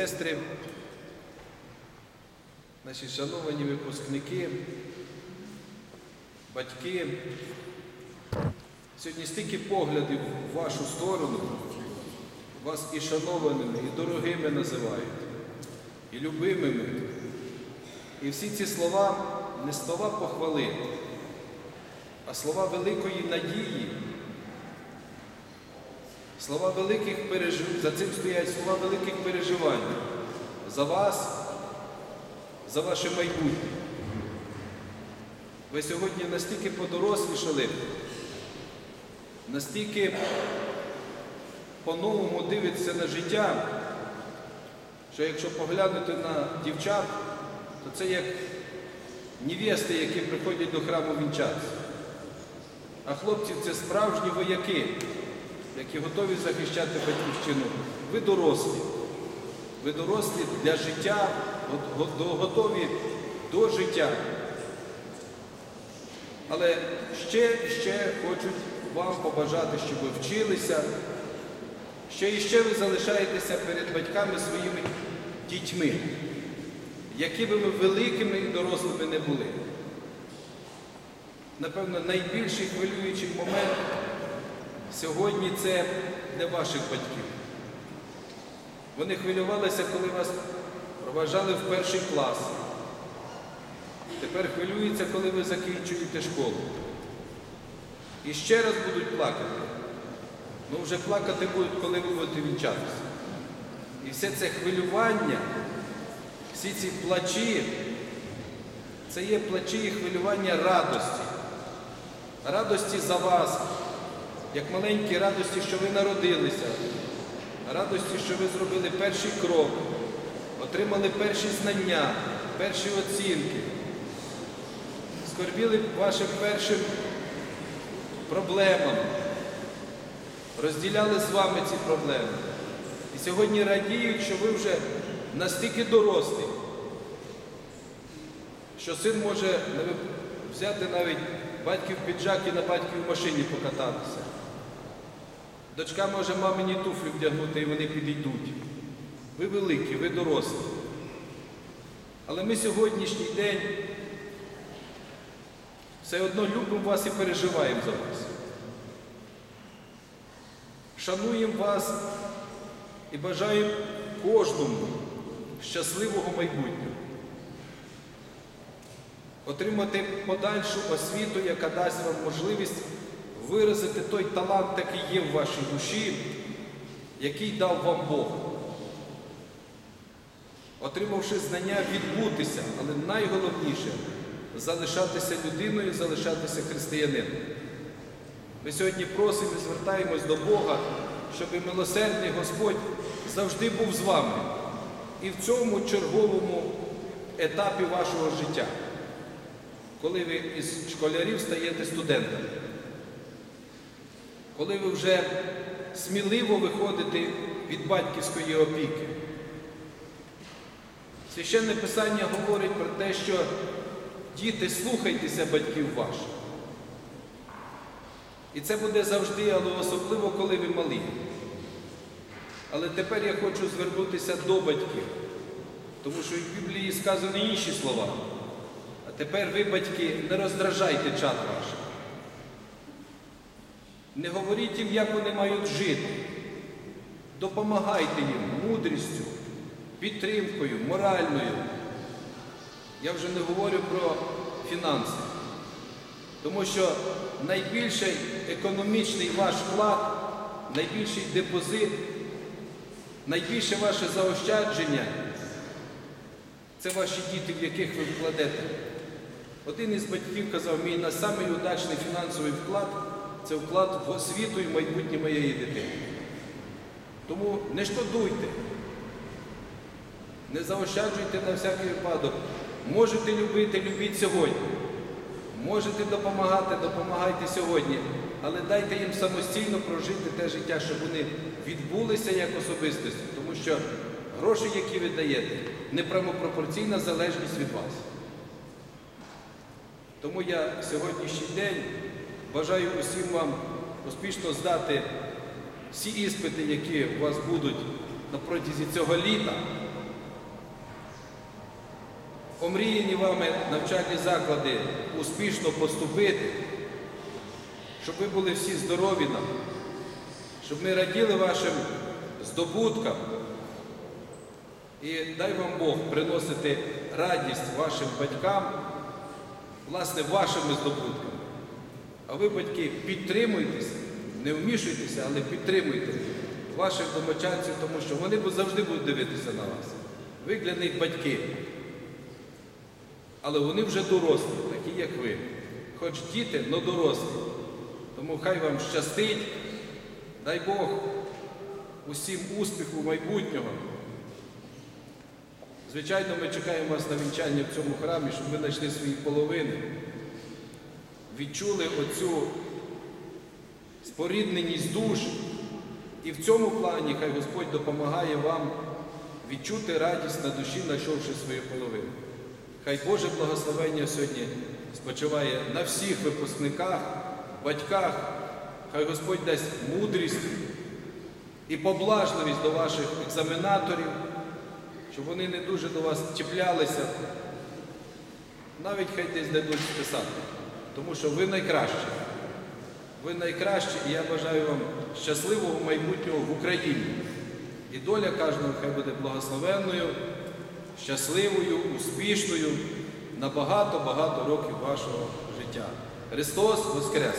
Сестри, наші шановані випускники, батьки, сьогодні стільки поглядів в вашу сторону, вас і шанованими, і дорогими називають, і любимими. І всі ці слова не слова похвали, а слова великої надії, слова великих переживань, за цим стоять слова великих переживань за вас, за ваше майбутнє. Ви сьогодні настільки подорослішали, настільки по-новому дивитеся на життя, що якщо поглянути на дівчат, то це як невести, які приходять до храму вінчатися. А хлопці це справжні вояки, які готові захищати батьківщину. Ви дорослі. Ви дорослі для життя, го- го- готові до життя. Але ще ще хочуть вам побажати, щоб ви вчилися. Ще і ще ви залишаєтеся перед батьками своїми дітьми, які би ви великими і дорослими не були. Напевно, найбільший хвилюючий момент сьогодні це для ваших батьків. Вони хвилювалися, коли вас проважали в перший клас. Тепер хвилюються, коли ви закінчуєте школу. І ще раз будуть плакати. Ну вже плакати будуть, коли ви будете вінчатися. І все це хвилювання, всі ці плачі, це є плачі і хвилювання радості. Радості за вас, як маленькі радості, що ви народилися, радості, що ви зробили перший крок, отримали перші знання, перші оцінки, скорбіли вашим першим проблемам, розділяли з вами ці проблеми. І сьогодні радіють, що ви вже настільки дорослі, що син може взяти навіть батьків піджак і на батьків машині покататися. Дочка може мамині туфлі вдягнути і вони підійдуть. Ви великі, ви дорослі. Але ми сьогоднішній день все одно любимо вас і переживаємо за вас. Шануємо вас і бажаємо кожному щасливого майбутнього. Отримати подальшу освіту, яка дасть вам можливість виразити той талант, який є в вашій душі, який дав вам Бог. Отримавши знання, відбутися, але найголовніше залишатися людиною, залишатися християнином. Ми сьогодні просимо і звертаємось до Бога, щоб милосердний Господь завжди був з вами і в цьому черговому етапі вашого життя, коли ви із школярів стаєте студентами, коли ви вже сміливо виходите від батьківської опіки. Священне Писання говорить про те, що діти, слухайтеся батьків ваших. І це буде завжди, але особливо, коли ви малі. Але тепер я хочу звернутися до батьків, тому що в Біблії сказані інші слова. А тепер ви, батьки, не роздражайте чад ваших. Не говоріть їм, як вони мають жити. Допомагайте їм мудрістю, підтримкою, моральною. Я вже не говорю про фінанси. Тому що найбільший економічний ваш вклад, найбільший депозит, найбільше ваше заощадження це ваші діти, в яких ви вкладете. Один із батьків казав, мій на самий фінансовий вклад це вклад в освіту і майбутнє моєї дитини. Тому не шкодуйте, не заощаджуйте на всякий випадок. Можете любити, любіть сьогодні. Можете допомагати, допомагайте сьогодні, але дайте їм самостійно прожити те життя, щоб вони відбулися як особистості, тому що гроші, які ви даєте, непрямопропорційна залежність від вас. Тому я сьогоднішній день бажаю усім вам успішно здати всі іспити, які у вас будуть на протязі цього літа, омріяні вами навчальні заклади успішно поступити, щоб ви були всі здорові нам, щоб ми раділи вашим здобуткам. І дай вам Бог приносити радість вашим батькам, власне, вашими здобутками. А ви, батьки, підтримуйтеся, не вмішуйтеся, але підтримуйте ваших домочадців, тому що вони завжди будуть дивитися на вас. Ви для батьки. Але вони вже дорослі, такі як ви. Хоч діти, але дорослі. Тому хай вам щастить, дай Бог усім успіху майбутнього. Звичайно, ми чекаємо вас на вінчання в цьому храмі, щоб ви знайшли свої половини, відчули оцю спорідненість душ. І в цьому плані хай Господь допомагає вам відчути радість на душі, знайшовши свою половину. Хай Боже благословення сьогодні спочиває на всіх випускниках, батьках. Хай Господь дасть мудрість і поблажливість до ваших екзаменаторів, щоб вони не дуже до вас чіплялися. Навіть хай десь дадуть списати, тому що ви найкращі. Ви найкращі, і я бажаю вам щасливого майбутнього в Україні. І доля кожного хай буде благословенною, щасливою, успішною на багато-багато років вашого життя. Христос Воскрес!